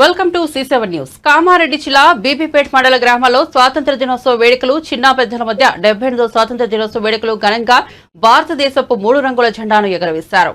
Welcome to C seven news. Kamareddy జిల్లా బీబీపేట్ మండల గ్రామాల్లో స్వాతంత్ర దినోత్సవ వేడుకలు చిన్నా పెద్దల మధ్య డెబ్బై ఎనిమిదో స్వాతంత్ర దినోత్సవ వేడుకలు ఘనంగా భారతదేశపు మూడు రంగుల జెండాను ఎగురవేశారు.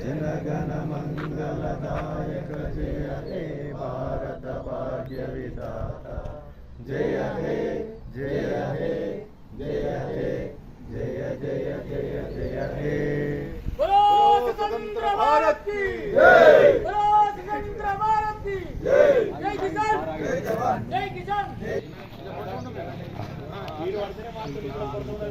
జనగణ మంగళదాయక జయ హే భారత భాగ్య విధాత జయ హే జయ హే జయ హే జయ జయ జయ జయ హే స్వతంత్ర భారత్ స్వతంత్ర భారత్ మీరు అడిగిన మాట్లాడుతున్నారు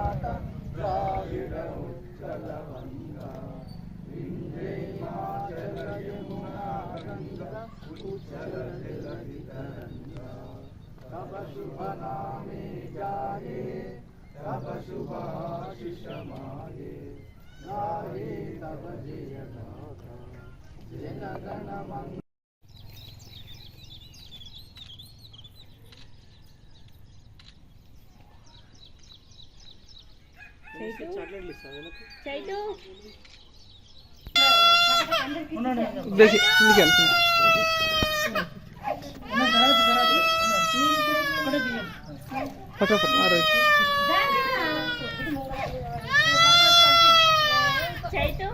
तव शुभनामे जाये तव शुभाशिषमाये गाये तव जयनाथ जनगणमङ्ग చైటు చైటు দেখি লিখেন ফটাফট আর চাই তো